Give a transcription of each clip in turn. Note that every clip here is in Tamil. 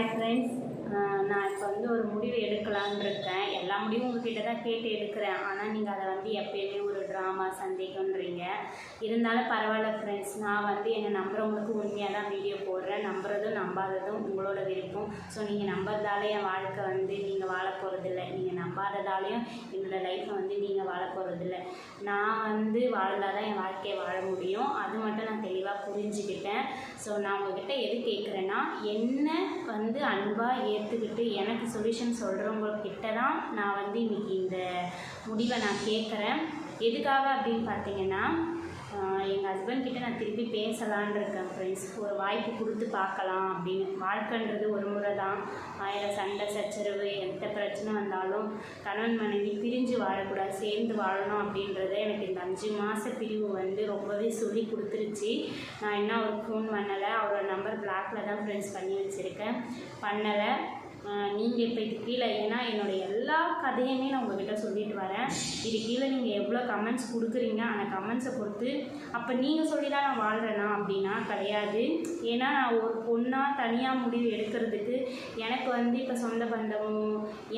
ஹாய் ஃப்ரெண்ட்ஸ் நான் இப்போ வந்து ஒரு முடிவு எடுக்கலான்னு இருக்கேன். எல்லா முடிவும் உங்ககிட்ட தான் கேட்டு எடுக்கிறேன். ஆனால் நீங்கள் அதை வந்து எப்பயுமே ஒரு ட்ராமா சந்தேகன்றீங்க இருந்தாலும் பரவாயில்ல ஃப்ரெண்ட்ஸ் நான் வந்து என்னை நம்புறவங்களுக்கு உண்மையாக தான் வீடியோ போடுறேன். நம்புறதும் நம்பாததும் உங்களோட விருப்பம். ஸோ நீங்கள் நம்புறதால என் வாழ்க்கை வந்து நீங்கள் வாழ போகிறதில்ல நீங்கள் நம்பாததாலையும் என்னோடய லைஃப்பை வந்து நீங்கள் வாழ போகிறதில்ல நான் வந்து வாழ்ந்தால் தான் என் வாழ்க்கையை வாழ முடியும். அது மட்டும் நான் தெளிவாக புரிஞ்சுக்கிட்டேன். ஸோ நான் உங்ககிட்ட எது கேட்குறேன்னா என்ன வந்து அன்பாக ஏற்றுக்கிட்டு எனக்கு சொல்யூஷன் சொல்கிறவங்கக்கிட்ட தான் நான் வந்து இன்றைக்கி இந்த முடிவை நான் கேட்குறேன் எதுக்காக அப்படின்னு பார்த்தீங்கன்னா எங்கள் ஹஸ்பண்ட் கிட்ட நான் திருப்பி பேசலான் இருக்கேன் ஃப்ரெண்ட்ஸ் ஒரு வாய்ப்பு கொடுத்து பார்க்கலாம் அப்படின்னு. வாழ்க்கைன்றது ஒரு முறை தான் ஆயிரம் சண்டை சச்சரவு எந்த பிரச்சனை வந்தாலும் கணவன் மனைவி பிரிஞ்சு வாழக்கூடாது சேர்ந்து வாழணும் அப்படின்றத எனக்கு இந்த அஞ்சு மாத பிரிவு வந்து ரொம்பவே சொல்லி கொடுத்துருச்சு. நான் என்ன ஒரு ஃபோன் பண்ணலை. அவரோட நம்பர் பிளாக்ல தான் ஃப்ரெண்ட்ஸ் பண்ணி வச்சுருக்கேன். பண்ணலை. நீங்கள் இப்போ இது கீழே ஏன்னா என்னோட எல்லா கதையுமே நான் உங்ககிட்ட சொல்லிட்டு வரேன். இது கீழே நீங்கள் எவ்வளோ கமெண்ட்ஸ் கொடுக்குறீங்க அந்த கமெண்ட்ஸை பொறுத்து. அப்போ நீங்கள் சொல்லி தான் நான் வாழ்கிறேனா அப்படின்னா கிடையாது. ஏன்னா நான் ஒரு பொண்ணாக தனியாக முடிவு எடுக்கிறதுக்கு எனக்கு வந்து இப்போ சொந்த பந்தமோ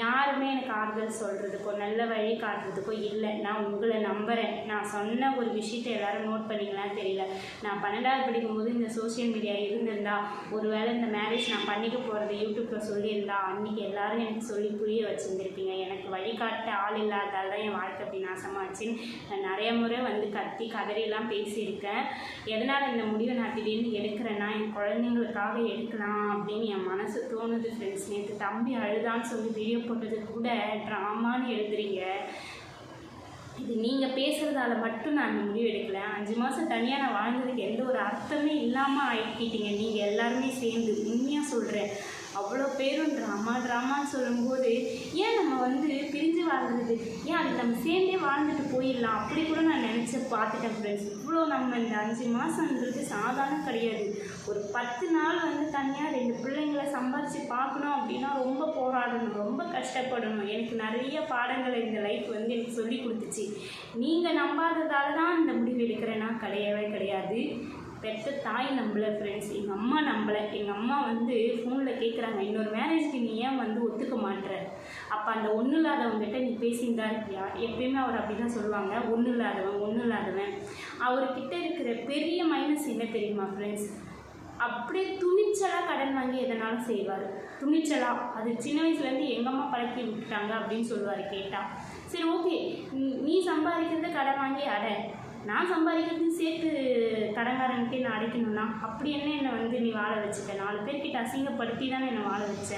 யாருமே எனக்கு ஆறுதல் சொல்கிறதுக்கோ நல்ல வழி காட்டுறதுக்கோ இல்லை. நான் உங்களை நம்புகிறேன் நான் சொன்ன ஒரு விஷயத்தை எல்லோரும் நோட் பண்ணிக்கலாம் தெரியல. நான் பன்னெண்டாவது படிக்கும்போது இந்த சோஷியல் மீடியா இருந்திருந்தா ஒருவேளை இந்த மேரேஜ் நான் பண்ணிக்க போகிறது யூடியூப்பில் சொல்லியிருந்தா அன்றைக்கி எல்லாரும் எனக்கு சொல்லி புரிய வச்சுருந்துருப்பீங்க. எனக்கு வழிகாட்ட ஆள் இல்லாதால தான் என் வாழ்க்கை அப்படி நாசமாச்சுன்னு நிறைய முறை வந்து கத்தி கதறியெல்லாம் பேசியிருக்கேன். எதனால் இந்த முடிவை நான் திடீர்னு எடுக்கிறேன்னா என் குழந்தைங்களுக்காக எடுக்கலாம் அப்படின்னு என் மனசு தோணுது ஃப்ரெண்ட்ஸ் நேற்று தம்பி அழுதான்னு சொல்லி வீடியோ போட்டது கூட ட்ராமான்னு எழுதுறீங்க. இது நீங்கள் பேசுகிறதால மட்டும் நான் இந்த முடிவு எடுக்கலை. அஞ்சு மாதம் தனியாக நான் வாழ்ந்ததுக்கு எந்த ஒரு அர்த்தமே இல்லாமல் ஆக்கிட்டீங்க நீங்கள் எல்லாருமே சேர்ந்து உண்மையாக சொல்கிறேன் அவ்வளோ பேரும் ட்ராமா ட்ராமான்னு சொல்லும்போது ஏன் நம்ம வந்து பிரிஞ்சு வாழ்றது? ஏன் அது நம்ம சேர்ந்தே வாழ்ந்துட்டு போயிடலாம்? அப்படி கூட நான் நினச்சி பார்த்துட்டேன் ஃப்ரெண்ட்ஸ் இவ்வளோ நம்ம இந்த அஞ்சு மாதம்ன்றது சாதாரணம் கிடையாது. ஒரு பத்து நாள் வந்து தனியாக ரெண்டு பிள்ளைங்களை சம்பாரித்து பார்க்கணும் அப்படின்னா ரொம்ப போராடணும் ரொம்ப கஷ்டப்படணும். எனக்கு நிறைய பாடங்களை இந்த லைஃப் வந்து எனக்கு சொல்லி கொடுத்துச்சு. நீங்கள் நம்பாததால தான் இந்த முடிவு எடுக்கிறேன்னா கிடையவே கிடையாது. பெற்ற தாய் நம்பலை ஃப்ரெண்ட்ஸ் எங்கள் அம்மா நம்பலை. எங்கள் அம்மா வந்து ஃபோனில் கேட்குறாங்க இன்னொரு மேரேஜ்க்கு நீ ஏன் வந்து ஒத்துக்க மாட்டுற அப்போ அந்த ஒன்றும் இல்லாதவங்ககிட்ட நீ பேசியிருந்தா இருக்கியா? எப்பயுமே அவர் அப்படி தான் சொல்லுவாங்க ஒன்றும் இல்லாதவன் ஒன்றும் இல்லாதவன். அவர்கிட்ட இருக்கிற பெரிய மைனஸ் என்ன தெரியுமா ஃப்ரெண்ட்ஸ் அப்படியே துணிச்சலாக கடன் வாங்கி எதனாலும் செய்வார்? துணிச்சலாக அது சின்ன வயசுலேருந்து எங்கள் அம்மா பழக்கி விட்டுட்டாங்க அப்படின்னு சொல்லுவார் கேட்டால் சரி ஓகே நீ சம்பாதிக்கிறது கடன் வாங்கி அட. நான் சம்பாதிக்கிறது சேர்த்து கடன்காரன்கிட்டே நான் அடைக்கணும்னா அப்படி என்ன என்னை வந்து நீ வாழ வச்சுட்ட? நாலு பேர்கிட்ட அசிங்கப்படுத்தி தானே என்னை வாழ வச்ச?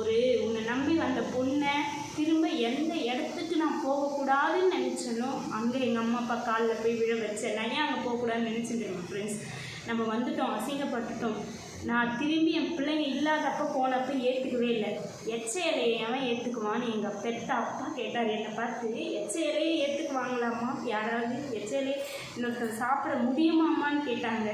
ஒரு உன்னை நம்பி வந்த பொண்ணை திரும்ப எந்த இடத்துக்கு நான் போகக்கூடாதுன்னு நினச்சனோ அங்கே எங்கள் அம்மா அப்பா காலில் போய் விழ வச்சேன் நிறையா அங்கே போகக்கூடாதுன்னு நினச்சிட்டு ஃப்ரெண்ட்ஸ் நம்ம வந்துட்டோம் அசிங்கப்பட்டுட்டோம். நான் திரும்பி என் பிள்ளைங்க இல்லாதப்போ போனப்போ ஏற்றுக்கவே இல்லை. எச்சையலையை அவன் ஏற்றுக்குவான்னு எங்கள் பெத்த அப்பா கேட்டார். என்னை பார்த்து எச்சையலையே ஏற்றுக்குவாங்களாம்மா யாராவது எச்சையலையே இன்னொருத்தர் சாப்பிட முடியுமாம்மான்னு கேட்டாங்க.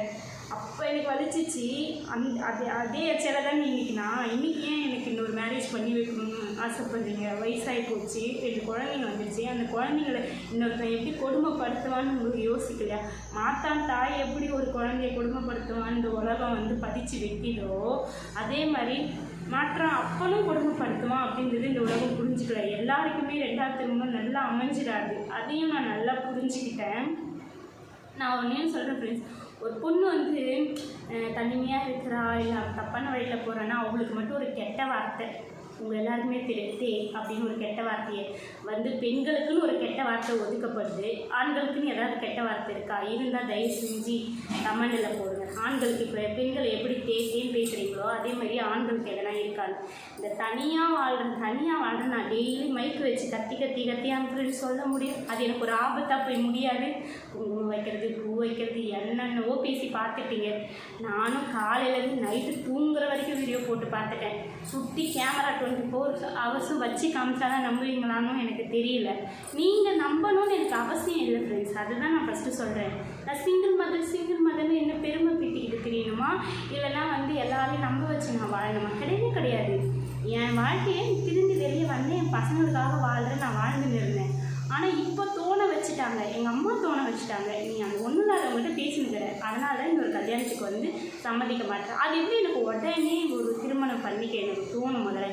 அப்போ எனக்கு வலிச்சிச்சு. அந் அதே அதே எச்சலை தான் இன்றைக்கி நான். இன்னைக்கு ஏன் எனக்கு இன்னொரு மேரேஜ் பண்ணி வைக்கணும்னு ஆசைப்படுறீங்க? வயசாகி போச்சு. ரெண்டு குழந்தைங்க வந்துச்சு அந்த குழந்தைங்களை இன்னொருத்தன் எப்படி கொடுமைப்படுத்துவான்னு உங்களுக்கு யோசிக்கல. மாத்தான் தாய் எப்படி ஒரு குழந்தைய கொடுமைப்படுத்துவான்னு இந்த உலகம் வந்து பதிச்சு வைக்கிதோ அதே மாதிரி மாற்றம் அப்பனும் கொடுமைப்படுத்துவான் அப்படின்றது இந்த உலகம் புரிஞ்சுக்கல. எல்லாருக்குமே ரெண்டாவது திரும்ப நல்லா அமைஞ்சிடாது. அதையும் நான் நல்லா புரிஞ்சுக்கிட்டேன். நான் ஒன்றே சொல்கிறேன் ஃப்ரெண்ட்ஸ் ஒரு பொண்ணு வந்து தனிமையாக இருக்கிறா இல்லை தப்பான வழியில் போகிறான்னா அவங்களுக்கு மட்டும் ஒரு கெட்ட வார்த்தை. உங்கள் எல்லாருக்குமே தெரியுது அப்படின்னு ஒரு கெட்ட வார்த்தையை. வந்து பெண்களுக்குன்னு ஒரு கெட்ட வார்த்தை ஒதுக்கப்படுது. ஆண்களுக்குன்னு ஏதாவது கெட்ட வார்த்தை இருக்கா? இருந்தால் தயவு செஞ்சு கமெண்டில் போடுங்க. ஆண்களுக்கு இப்போ பெண்கள் எப்படி தேசியம் பேசுகிறீங்களோ அதே மாதிரி ஆண்களுக்கு எதனா இருக்காது இந்த தனியாக வாழ்கிறேன் தனியாக வாழ்கிறேன் நான் டெய்லி மைக் வச்சு கத்தி கத்தி கத்தி அனுப்புறேன்னு சொல்ல முடியும். அது எனக்கு ஒரு ஆபத்தாக போய் முடியாது. குங்குமம் வைக்கிறது பூ வைக்கிறது என்னென்னவோ பேசி பார்த்துட்டீங்க. நானும் காலையிலேருந்து நைட்டு தூங்குற வரைக்கும் போட்டு பார்த்துட்டேன். சுற்றி கேமரா டுவெண்ட்டி ஃபோர் ஹவர்ஸும் வச்சு காமிச்சாதான் நம்புவீங்களான்னு எனக்கு தெரியல. நீங்கள் நம்பணும்னு எனக்கு அவசியம் இல்லை ஃப்ரெண்ட்ஸ் அதுதான் நான் ஃபஸ்ட்டு சொல்கிறேன் நான் சிங்கிள் மதர் சிங்கிள் மதர்னு என்ன பெருமை பிட்டிக்கிட்டு தெரியணுமா? இல்லைன்னா வந்து எல்லாரையும் நம்ப வச்சு நான் வாழணுமா கிடையவே கிடையாது. என் வாழ்க்கையை திரும்பி வெளியே வந்து என் பசங்களுக்காக வாழ்கிறேன் நான் வாழ்ந்துன்னு இருந்தேன். ஆனால் இப்போ தோண வச்சுட்டாங்க. எங்கள் அம்மா தோண வச்சுட்டாங்க. நீ அந்த ஒன்றும் அவங்கள்ட்ட பேசினுக்கிற அதனால இந்த ஒரு கல்யாணத்துக்கு வந்து சம்மதிக்க மாட்டேன். அது எப்படி எனக்கு உடனே ஒரு திருமணம் பண்ணிக்க எனக்கு தோணும் முதல்ல?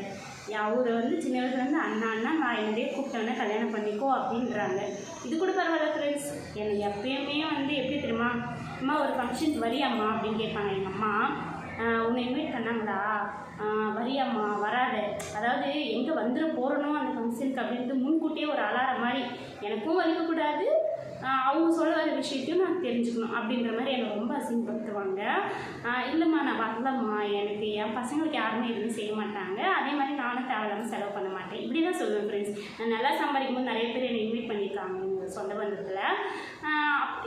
அவரை வந்து சின்ன வயசுலேருந்து அண்ணா அண்ணா நான் என்னையே கூப்பிட்டோன்னே கல்யாணம் பண்ணிக்கோ அப்படின்றாங்க. இது கூட பரவாயில்ல ஃப்ரெண்ட்ஸ் என்னை எப்பயுமே வந்து எப்படி தெரியுமா அம்மா ஒரு ஃபங்க்ஷனுக்கு வரியாம்மா அப்படின்னு கேட்பாங்க. எங்கள் அம்மா உன்னை இன்வைட் பண்ணாங்களா வரியாம்மா வராத. அதாவது எங்கே வந்துட போகிறனோ அந்த ஃபங்க்ஷனுக்கு அப்படின்ட்டு முன்கூட்டியே ஒரு அலா எனக்கும் வலிக்கக்கூடாது. அவங்க சொல்ல வர விஷயத்தையும் நான் தெரிஞ்சுக்கணும் அப்படின்ற மாதிரி என்னை ரொம்ப அசிங்கப்படுத்துவாங்க. இல்லைம்மா நான் வரலம்மா. எனக்கு என் பசங்களுக்கு யாருமே எதுவுமே செய்ய மாட்டாங்க. அதே மாதிரி நானும் தேவையில்லாமல் செலவு பண்ண மாட்டேன். இப்படி தான் சொல்லுவேன் ஃப்ரெண்ட்ஸ் நான் நல்லா சம்பாதிக்கும் போது நிறைய பேர் என்னை இன்வைட் பண்ணியிருக்காங்க எங்கள் சொந்த பந்தத்தில்.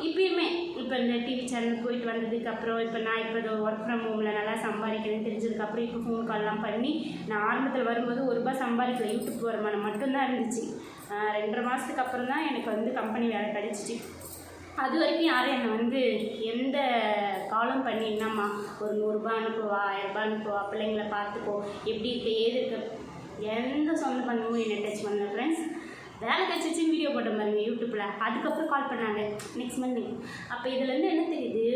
இப்பயுமே இப்போ இந்த டிவி சேனல் போயிட்டு வந்ததுக்கப்புறம் இப்போ நான் இப்போ ஒர்க் ஃப்ரம் ஹோமில் நல்லா சம்பாதிக்கிறேன்னு தெரிஞ்சதுக்கப்புறம் இப்போ ஃபோன் கால்லாம் பண்ணி நான் ஆரம்பத்தில் வரும்போது ஒரு ரூபாய் சம்பாதிக்கல. யூடியூப் வருமானம் மட்டும்தான் இருந்துச்சு. ரெண்டரை மாதத்துக்கு அப்புறம் தான் எனக்கு வந்து கம்பெனி வேலை கிடச்சிச்சு. அது வரைக்கும் யாரும் என்னை வந்து எந்த காலம் பண்ணி என்னம்மா ஒரு நூறுரூபா அனுப்புவா ஆயிரரூபா அனுப்புவா பிள்ளைங்கள பார்த்துக்கோ எப்படி இருக்க ஏது இருக்க எந்த சொந்த பண்ணுவோம் என்னை டச் பண்ணல ஃப்ரெண்ட்ஸ் வேலை கிடச்சிச்சின்னு வீடியோ போட்ட பாருங்க யூடியூப்பில் அதுக்கப்புறம் கால் பண்ணாங்க நெக்ஸ்ட் மந்த் அப்போ இதுலேருந்து என்ன தெரியுது?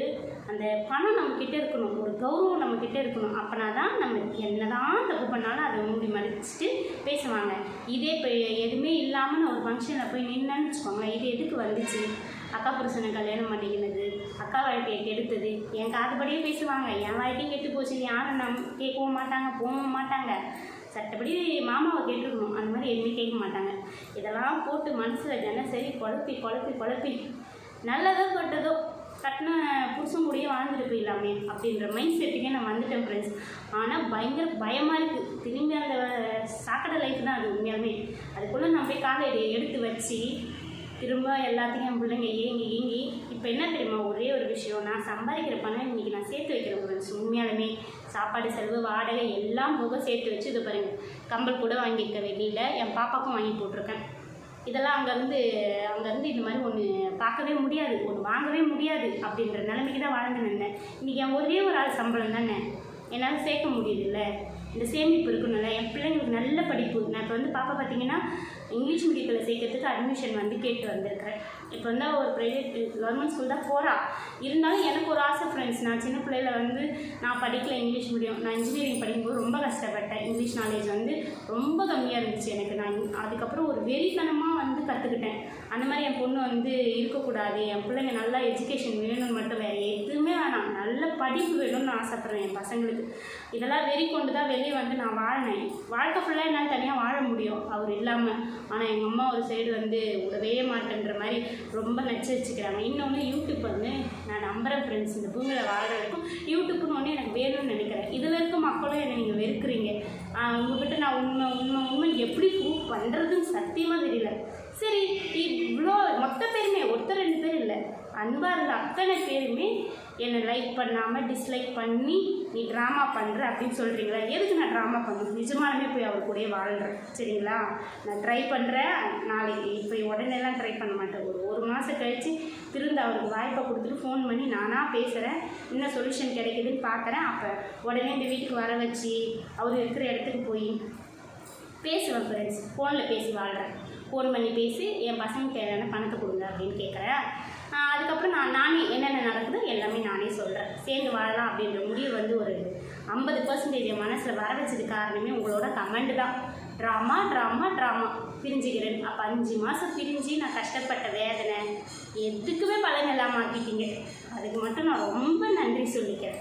அந்த பணம் நம்மக்கிட்ட இருக்கணும் ஒரு கௌரவம் நம்மக்கிட்ட இருக்கணும் அப்படின்னா தான் நம்ம என்னதான் தப்பு பண்ணாலும் அதை மூடி மறைச்சிட்டு பேசுவாங்க. இதே இப்போ எதுவுமே இல்லாமல் நான் ஒரு ஃபங்க்ஷனில் போய் நின்னேன்னு வச்சுக்கோங்களேன் இது எதுக்கு வந்துச்சு? அக்கா புருஷனை கல்யாணம் பண்ணிக்கினது அக்கா வாழ்க்கையை கெடுத்தது என் காதுபடியே பேசுவாங்க என் வாழ்க்கையும் கெட்டு போச்சு யாரும் நம் கேட்கவும் மாட்டாங்க போகவும் மாட்டாங்க. சட்டப்படி மாமாவை கேட்டுருக்கணும் அந்த மாதிரி எதுவுமே கேட்க மாட்டாங்க. இதெல்லாம் போட்டு மனசில் தினசரி குழப்பி குழப்பி குழப்பி நல்லதோ கெட்டதோ கட்டின புருஷன் கூடயே வாழ்ந்துட்டு போயிடலாமே அப்படின்ற மைண்ட் செட்டுக்கே நான் வந்துட்டேன் ஃப்ரெண்ட்ஸ் ஆனால் பயங்கர பயமாக இருக்குது திரும்பி அந்த சாக்கடை லைஃப் தான் அது உண்மையாலுமே. அதுக்குள்ளே நான் போய் காலை எடுத்து வச்சு திரும்ப எல்லாத்தையும் என் பிள்ளைங்க ஏங்கி ஏங்கி இப்போ என்ன தெரியுமா? ஒரே ஒரு விஷயம். நான் சம்பாதிக்கிற பணம் இன்றைக்கி நான் சேர்த்து வைக்கிறேன் ஃப்ரெண்ட்ஸ் உண்மையாலுமே. சாப்பாடு செலவு வாடகை எல்லாம் போக சேர்த்து வச்சு இது பாருங்கள் கம்பல் கூட வாங்கியிருக்கேன் வெளியில் என் பாப்பாக்கும் வாங்கி போட்டிருக்கேன். இதெல்லாம் அங்கேருந்து அங்கேருந்து இது மாதிரி ஒன்று பார்க்கவே முடியாது ஒன்று வாங்கவே முடியாது அப்படின்ற நிலைமைக்கு தான் வாழ்ந்து நின்றேன் இன்றைக்கி என் ஒரே ஒரு ஆள் சம்பளம் தானே? என்னால் சேர்க்க முடியுதுல்ல? இந்த சேமிப்பு இருக்கணும்ல என் பிள்ளைங்களுக்கு நல்ல படிப்பு. நான் இப்போ வந்து பாப்பா பார்த்தீங்கன்னா இங்கிலீஷ் மீடியத்தில் சேர்க்கறதுக்கு அட்மிஷன் வந்து கேட்டு வந்திருக்கிறேன். இப்போ வந்து ஒரு ப்ரைவேட் கவர்மெண்ட் ஸ்கூல் தான் போகிறான் இருந்தாலும் எனக்கு ஒரு ஆசை ஃப்ரெண்ட்ஸ் நான் சின்ன பிள்ளையில வந்து நான் படிக்கல இங்கிலீஷ் மீடியம் நான் இன்ஜினியரிங் படிக்கும்போது ரொம்ப கஷ்டப்பட்டேன். இங்கிலீஷ் நாலேஜ் வந்து ரொம்ப கம்மியாக இருந்துச்சு எனக்கு. நான் அதுக்கப்புறம் ஒரு வெறித்தனமாக வந்து கற்றுக்கிட்டேன் அந்த மாதிரி என் பொண்ணு வந்து இருக்கக்கூடாது. என் பிள்ளைங்க நல்லா எஜுகேஷன் வேணும்னு மட்டும் வேறு எதுவுமே வேணாம். நல்ல படிப்பு வேணும்னு ஆசைப்பட்றேன் என் பசங்களுக்கு. இதெல்லாம் வெறி கொண்டு தான் வெளியே வந்து நான் வாழினேன் வாழ்க்கை ஃபுல்லாக என்னால் தனியாக வாழ முடியும். அவர் இல்லாமல் ஆனால் எங்கள் அம்மா ஒரு சைடு வந்து விடவே மாட்டேன்ற மாதிரி ரொம்ப நச்சு வச்சுக்கிறாங்க இன்னொன்று யூடியூப் வந்து நான் நம்புகிறேன் ஃப்ரெண்ட்ஸ் இந்த பூமியில் வாழ்கிற வரைக்கும் யூடியூப்னு ஒன்று எனக்கு வேணும்னு நினைக்கிறேன். இதில் இருக்க மக்களும் என்னை நீங்கள் வெறுக்கிறீங்க. உங்ககிட்ட நான் உண்மை உண்மை உண்மை எப்படி ப்ரூவ் பண்ணுறதுன்னு சத்தியமாக தெரியல. சரி இவ்வளோ மொத்த பேருமே ஒருத்தர் ரெண்டு பேர் இல்லை. அன்பாக இருந்த அத்தனை பேருமே என்னை லைக் பண்ணாமல் டிஸ்லைக் பண்ணி நீ ட்ராமா பண்ணுற அப்படின்னு சொல்கிறீங்களா எதுக்கு நான் ட்ராமா பண்ணணும் நிஜமாலுமே போய் அவர் கூடயே வாழ்கிறேன் சரிங்களா? நான் ட்ரை பண்ணுறேன் நாளைக்கு இப்போ உடனேலாம் ட்ரை பண்ண மாட்டேன். ஒரு ஒரு மாதம் கழித்து திருந்த அவருக்கு வாய்ப்பை கொடுத்துட்டு ஃபோன் பண்ணி நானாக பேசுகிறேன் என்ன சொல்யூஷன் கிடைக்குதுன்னு பார்க்குறேன் அப்போ உடனே இந்த வீட்டுக்கு வர வச்சு அவர் இருக்கிற இடத்துக்கு போய் பேசுவேன் ஃப்ரெண்ட்ஸ் ஃபோனில் பேசி வாழ்கிறேன் ஃபோன் பண்ணி பேசி என் பசங்க தேவையான பணத்தை கொடுங்க அப்படின்னு கேட்குறேன் அதுக்கப்புறம் நான் நானே என்னென்ன நடக்குதோ எல்லாமே நானே சொல்கிறேன் சேர்ந்து வாழலாம் அப்படின்ற முடிவு வந்து ஒரு ஐம்பது பர்சன்டேஜ் மனசில் வர வச்சது காரணமே உங்களோட கமெண்ட் தான். ட்ராமா ட்ராமா ட்ராமா பிரிஞ்சுக்கிறேன். அப்போ அஞ்சு மாதம் பிரிஞ்சு நான் கஷ்டப்பட்ட வேதனை எதுக்குமே பலன் இல்லாமல் ஆக்கிட்டீங்க. அதுக்கு மட்டும் நான் ரொம்ப நன்றி சொல்லிக்கிறேன்.